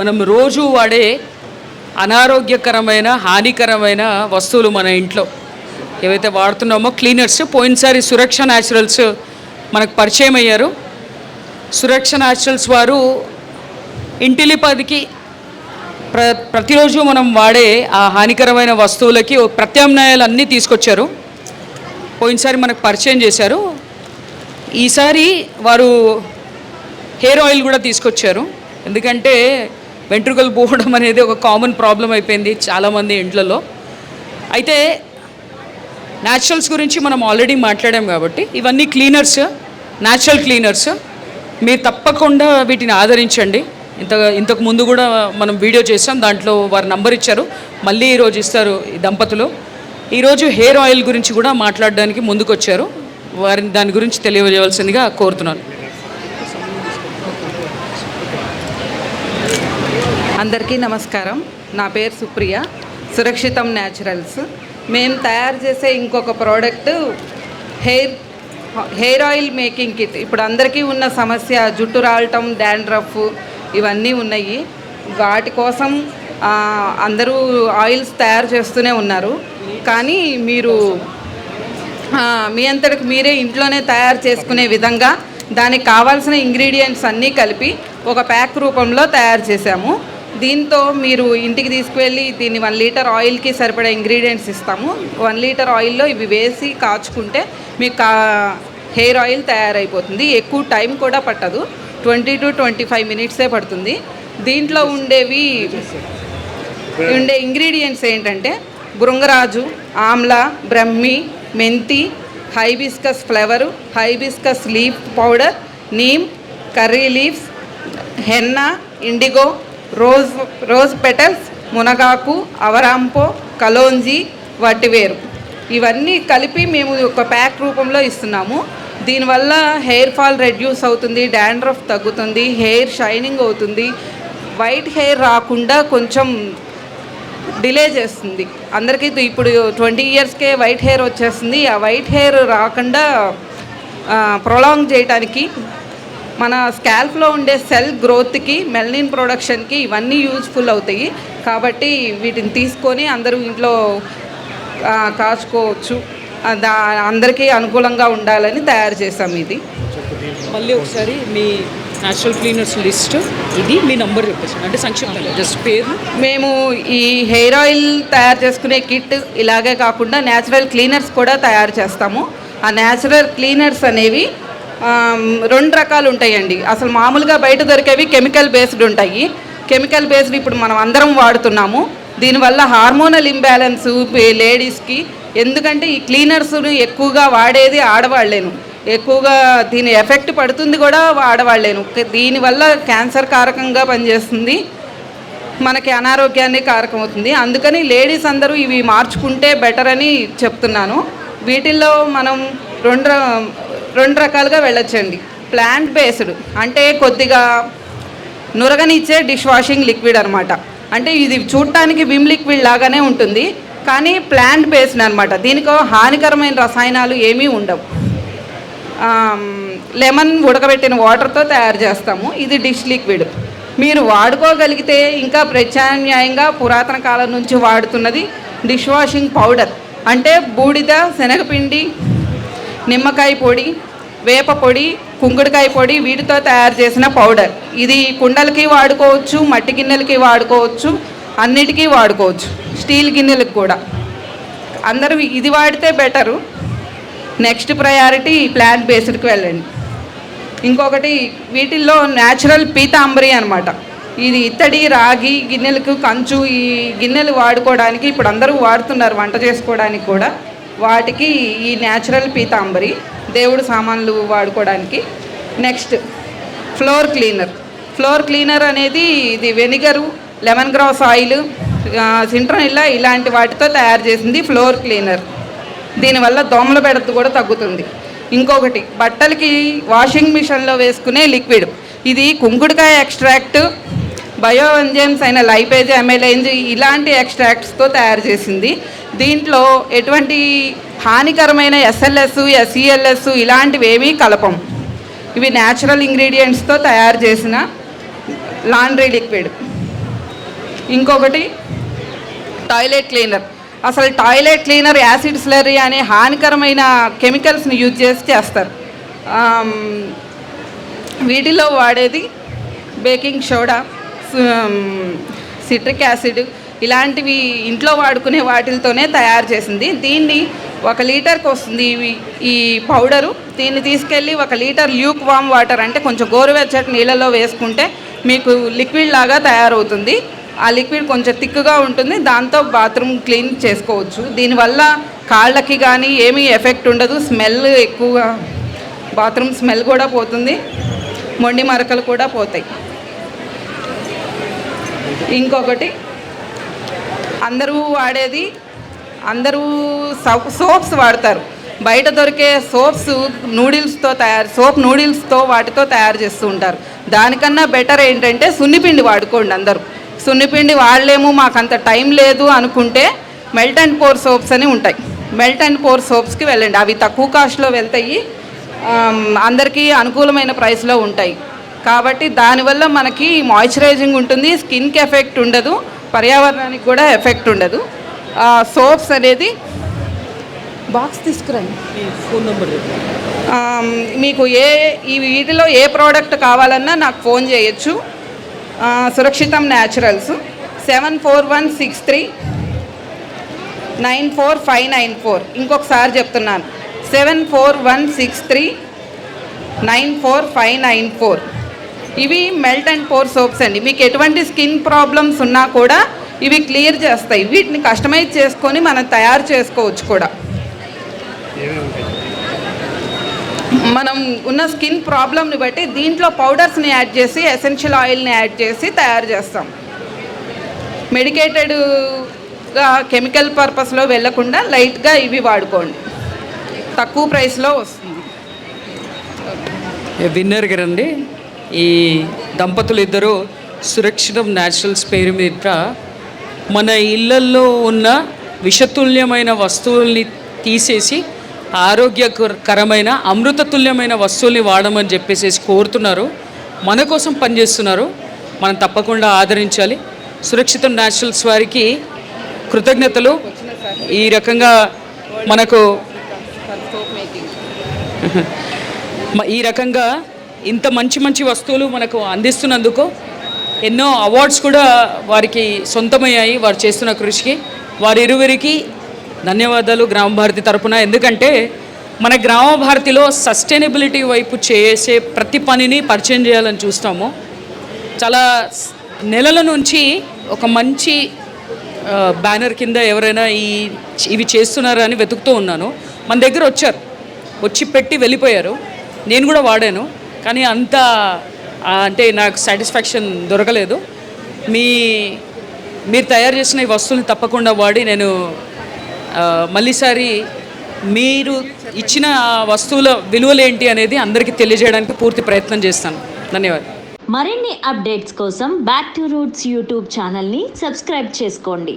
మనం రోజు వాడే అనారోగ్యకరమైన హానికరమైన వస్తువులు మన ఇంట్లో. ఏవైతే వాడుతున్నామో క్లీనర్స్ పోయినసారి సురక్ష న్యాచురల్స్ మనకు పరిచయం అయ్యారు. సురక్ష న్యాచురల్స్ వారు ఇంటిలిపదికి ప్ర ప్రతిరోజు మనం వాడే ఆ హానికరమైన వస్తువులకి ప్రత్యామ్నాయాలు అన్నీ తీసుకొచ్చారు. పోయినసారి మనకు పరిచయం చేశారు. ఈసారి వారు హెయిర్ ఆయిల్ కూడా తీసుకొచ్చారు. ఎందుకంటే వెంట్రుకలు పోవడం అనేది ఒక కామన్ ప్రాబ్లం అయిపోయింది చాలామంది ఇంట్లలో అయితే న్యాచురల్స్ గురించి మనం ఆల్రెడీ మాట్లాడాం కాబట్టి ఇవన్నీ క్లీనర్స్ న్యాచురల్ క్లీనర్స్. మీరు తప్పకుండా వీటిని ఆదరించండి. ఇంత ఇంతకు ముందు కూడా మనం వీడియో చేసాం దాంట్లో వారి నంబర్ ఇచ్చారు. మళ్ళీ ఈరోజు ఇస్తారు ఈ దంపతులు. ఈరోజు హెయిర్ ఆయిల్ గురించి కూడా మాట్లాడడానికి ముందుకు వచ్చారు వారిని దాని గురించి తెలియజేయవలసిందిగా కోరుతున్నాను. అందరికీ నమస్కారం. నా పేరు సుప్రియ సురక్షితం న్యాచురల్స్. మేము తయారు చేసే ఇంకొక product hair hair oil making kit. ఇప్పుడు అందరికీ ఉన్న సమస్య జుట్టు రాలటం డాండ్రఫ్ ఇవన్నీ ఉన్నాయి. వాటి కోసం అందరూ ఆయిల్స్ తయారు చేస్తూనే ఉన్నారు. కానీ మీరు మీ అంతటికి మీరే ఇంట్లోనే తయారు చేసుకునే విధంగా దానికి కావాల్సిన ఇంగ్రీడియంట్స్ అన్నీ కలిపి ఒక ప్యాక్ రూపంలో తయారు చేశాము. దీంతో మీరు ఇంటికి తీసుకువెళ్ళి దీన్ని వన్ లీటర్ ఆయిల్కి సరిపడా ఇంగ్రీడియంట్స్ ఇస్తాము. వన్ లీటర్ ఆయిల్లో ఇవి వేసి కాచుకుంటే మీకు కా హెయిర్ ఆయిల్ తయారైపోతుంది. ఎక్కువ టైం కూడా పట్టదు. ట్వంటీ టు ట్వంటీ ఫైవ్ మినిట్సే పడుతుంది. దీంట్లో ఉండేవి ఉండే ఇంగ్రీడియంట్స్ ఏంటంటే బృంగరాజు ఆమ్లా బ్రహ్మి మెంతి hibiscus flavour hibiscus leaf powder neem curry leaves henna indigo rose rose petals మునగాకు అవరాంపో కలోంజీ వేరు. ఇవన్నీ కలిపి మేము ఒక ప్యాక్ రూపంలో ఇస్తున్నాము. దీనివల్ల హెయిర్ ఫాల్ రెడ్యూస్ అవుతుంది డాండ్రఫ్ తగ్గుతుంది హెయిర్ షైనింగ్ అవుతుంది. వైట్ హెయిర్ రాకుండా కొంచెం డిలే చేస్తుంది. అందరికీ ఇప్పుడు ట్వంటీ ఇయర్స్కే వైట్ హెయిర్ వచ్చేస్తుంది. ఆ వైట్ హెయిర్ రాకుండా ప్రొలాంగ్ చేయడానికి మన స్కాల్ఫ్లో ఉండే సెల్ గ్రోత్కి మెల్నిన్ ప్రొడక్షన్కి ఇవన్నీ యూజ్ఫుల్ అవుతాయి. కాబట్టి వీటిని తీసుకొని అందరూ ఇంట్లో కాచుకోవచ్చు. దా అందరికీ అనుకూలంగా ఉండాలని తయారు చేసాం ఇది. మళ్ళీ ఒకసారి మీ న్యాచురల్ క్లీనర్స్ లిస్ట్. ఇది మీ నంబర్ చెప్పేసి అంటే సంక్షిప్తంగా జస్ట్ పేరు. మేము ఈ హెయిర్ ఆయిల్ తయారు చేసుకునే కిట్ ఇలాగే కాకుండా న్యాచురల్ క్లీనర్స్ కూడా తయారు చేస్తాము. ఆ న్యాచురల్ క్లీనర్స్ అనేవి రెండు రకాలు ఉంటాయండి. అసలు మామూలుగా బయట దొరికేవి కెమికల్ బేస్డ్ ఉంటాయి. కెమికల్ బేస్డ్ ఇప్పుడు మనం అందరం వాడుతున్నాము. దీనివల్ల హార్మోనల్ ఇంబ్యాలెన్స్ లేడీస్కి ఎందుకంటే ఈ క్లీనర్స్ను ఎక్కువగా వాడేది ఆడవాళ్ళేను. ఎక్కువగా దీని ఎఫెక్ట్ పడుతుంది కూడా ఆడవాళ్ళేను. దీనివల్ల క్యాన్సర్ కారకంగా పనిచేస్తుంది. మనకి అనారోగ్యాన్ని కారకమవుతుంది. అందుకని లేడీస్ అందరూ ఇవి మార్చుకుంటే బెటర్ అని చెప్తున్నాను. వీటిల్లో మనం రెండు రెండు రకాలుగా వెళ్ళొచ్చండి. ప్లాంట్ బేస్డ్ అంటే కొద్దిగా నురగనిచ్చే డిష్ వాషింగ్ లిక్విడ్ అనమాట అంటే ఇది చూడటానికి విమ్ లిక్విడ్ లాగానే ఉంటుంది. కానీ ప్లాంట్ బేస్డ్ అనమాట దీనికో హానికరమైన రసాయనాలు ఏమీ ఉండవు. లెమన్ ఉడకబెట్టిన వాటర్తో తయారు చేస్తాము. ఇది డిష్ లిక్విడ్ మీరు వాడుకోగలిగితే ఇంకా ప్రత్యామ్నాయంగా పురాతన కాలం నుంచి వాడుతున్నది డిష్ వాషింగ్ పౌడర్ అంటే బూడిద శనగపిండి నిమ్మకాయ పొడి వేప పొడి కుంకుడుకాయ పొడి వీటితో తయారు చేసిన పౌడర్. ఇది కుండలకి వాడుకోవచ్చు మట్టి గిన్నెలకి వాడుకోవచ్చు అన్నిటికీ వాడుకోవచ్చు స్టీల్ గిన్నెలకు కూడా. అందరూ ఇది వాడితే బెటరు. నెక్స్ట్ ప్రయారిటీ ప్లాంట్ బేస్డ్కి వెళ్ళండి. ఇంకొకటి వీటిల్లో న్యాచురల్ పీతాంబరి అనమాట ఇది ఇత్తడి రాగి గిన్నెలకు కంచు ఈ గిన్నెలు వాడుకోవడానికి ఇప్పుడు అందరూ వాడుతున్నారు వంట చేసుకోవడానికి కూడా. వాటికి ఈ న్యాచురల్ పీతాంబరి దేవుడు సామాన్లు వాడుకోవడానికి. Next floor cleaner floor cleaner అనేది ఇది vinegar lemon grass oil citronella ఇలాంటి వాటితో తయారు చేసింది ఫ్లోర్ క్లీనర్ దీనివల్ల దోమల బెడత కూడా తగ్గుతుంది. ఇంకొకటి బట్టలకి వాషింగ్ మిషన్లో వేసుకునే లిక్విడ్ ఇది కుంకుడుకాయ ఎక్స్ట్రాక్ట్ బయో ఎంజైమ్స్ అయిన లైపేజ్ ఎమ్ఎల్ఏంజ్ ఇలాంటి ఎక్స్ట్రాక్ట్స్తో తయారు చేసింది. దీంట్లో ఎటువంటి హానికరమైన ఎస్ఎల్ఎస్ ఎస్ఈఎల్ఎస్ ఇలాంటివి ఏమీ కలపం. ఇవి న్యాచురల్ ఇంగ్రీడియంట్స్తో తయారు చేసిన లాండ్రీ లిక్విడ్ ఇంకొకటి టాయిలెట్ క్లీనర్ అసలు టాయిలెట్ క్లీనర్ యాసిడ్ స్లరీ అనే హానికరమైన కెమికల్స్ని యూజ్ చేసి చేస్తారు. వీటిలో వాడేది బేకింగ్ సోడా సిట్రిక్ యాసిడ్ ఇలాంటివి ఇంట్లో వాడుకునే వాటితోనే తయారు చేసింది. దీన్ని ఒక లీటర్కి వస్తుంది ఈ పౌడరు. దీన్ని తీసుకెళ్ళి ఒక లీటర్ ల్యూక్ వామ్ వాటర్ అంటే కొంచెం గోరువెచ్చటి నీళ్ళలో వేసుకుంటే మీకు లిక్విడ్ లాగా తయారవుతుంది. ఆ లిక్విడ్ కొంచెం థిక్గా ఉంటుంది. దాంతో బాత్రూమ్ క్లీన్ చేసుకోవచ్చు. దీనివల్ల కాళ్ళకి కానీ ఏమీ ఎఫెక్ట్ ఉండదు. స్మెల్ ఎక్కువగా బాత్రూమ్ స్మెల్ కూడా పోతుంది. మొండి మరకలు కూడా పోతాయి. ఇంకొకటి అందరూ వాడేది అందరూ సోప్స్ వాడతారు. బయట దొరికే సోప్స్ నూడిల్స్తో తయారు సోప్ నూడిల్స్తో వాటితో తయారు చేస్తూ ఉంటారు. దానికన్నా బెటర్ ఏంటంటే సున్నిపిండి వాడుకోండి అందరూ. సున్నిపిండి వాడలేము మాకు అంత టైం లేదు అనుకుంటే మెల్ట్ అండ్ పోర్ సోప్స్ అని ఉంటాయి. మెల్ట్ అండ్ పోర్ సోప్స్కి వెళ్ళండి. అవి తక్కువ కాస్ట్లో వెళ్తాయి అందరికీ అనుకూలమైన ప్రైస్లో ఉంటాయి. కాబట్టి దానివల్ల మనకి మాయిశ్చరైజింగ్ ఉంటుంది స్కిన్కి ఎఫెక్ట్ ఉండదు. పర్యావరణానికి కూడా ఎఫెక్ట్ ఉండదు. సోప్స్ అనేది బాక్స్ తీసుకురండి. ఫోన్ నెంబర్ మీకు ఏ ఈ వీటిలో ఏ ప్రోడక్ట్ కావాలన్నా నాకు ఫోన్ చేయొచ్చు. సురక్షితం naturals. Seven four one six three nine four five nine four. ఇంకొకసారి చెప్తున్నాను. Seven four one six three nine four five nine four. ఇవి మెల్ట్ అండ్ పోర్ సోప్స్ అండి. మీకు ఎటువంటి స్కిన్ ప్రాబ్లమ్స్ ఉన్నా కూడా ఇవి క్లియర్ చేస్తాయి. వీటిని కస్టమైజ్ చేసుకొని మనం తయారు చేసుకోవచ్చు కూడా. మనం ఉన్న స్కిన్ ప్రాబ్లమ్ని బట్టి దీంట్లో పౌడర్స్ని యాడ్ చేసి ఎసెన్షియల్ ఆయిల్ని యాడ్ చేసి తయారు చేస్తాం. మెడికేటెడ్గా కెమికల్ పర్పస్లో వెళ్ళకుండా లైట్గా ఇవి వాడుకోండి. తక్కువ ప్రైస్లో వస్తుంది. విన్నర్కి రండి. ఈ దంపతులు ఇద్దరు సురక్షితం న్యాచురల్స్ పేరు మీద మన ఇళ్ళల్లో ఉన్న విషతుల్యమైన వస్తువుల్ని తీసేసి ఆరోగ్యకరమైన అమృతతుల్యమైన వస్తువుల్ని వాడమని చెప్పేసి కోరుతున్నారు. మన కోసం పనిచేస్తున్నారు. మనం తప్పకుండా ఆదరించాలి. సురక్షితం న్యాచురల్స్ వారికి కృతజ్ఞతలు. ఈ రకంగా మనకు ఈ రకంగా ఇంత మంచి మంచి వస్తువులు మనకు అందిస్తున్నందుకు ఎన్నో అవార్డ్స్ కూడా వారికి సొంతమయ్యాయి వారు చేస్తున్న కృషికి. వారి ఇరువురికి ధన్యవాదాలు గ్రామ భారతి తరపున. ఎందుకంటే మన గ్రామ భారతిలో సస్టైనబిలిటీ వైపు చేసే ప్రతి పనిని పరిచయం చేయాలని చూస్తాము. చాలా నెలల నుంచి ఒక మంచి బ్యానర్ కింద ఎవరైనా ఈ ఇవి చేస్తున్నారా అని వెతుకుతూ ఉన్నాను. మన దగ్గర వచ్చారు. వచ్చి పెట్టి వెళ్ళిపోయారు. నేను కూడా వాడాను. కానీ అంత అంటే నాకు సాటిస్ఫాక్షన్ దొరకలేదు. మీ మీరు తయారు చేసిన ఈ వస్తువుని తప్పకుండా వాడి నేను మళ్ళీసారి మీరు ఇచ్చిన ఆ వస్తువుల విలువలు ఏంటి అనేది అందరికీ తెలియజేయడానికి పూర్తి ప్రయత్నం చేస్తాను. ధన్యవాదాలు. మరిన్ని అప్డేట్స్ కోసం బ్యాక్ టు రూట్స్ యూట్యూబ్ ఛానల్ని సబ్స్క్రైబ్ చేసుకోండి.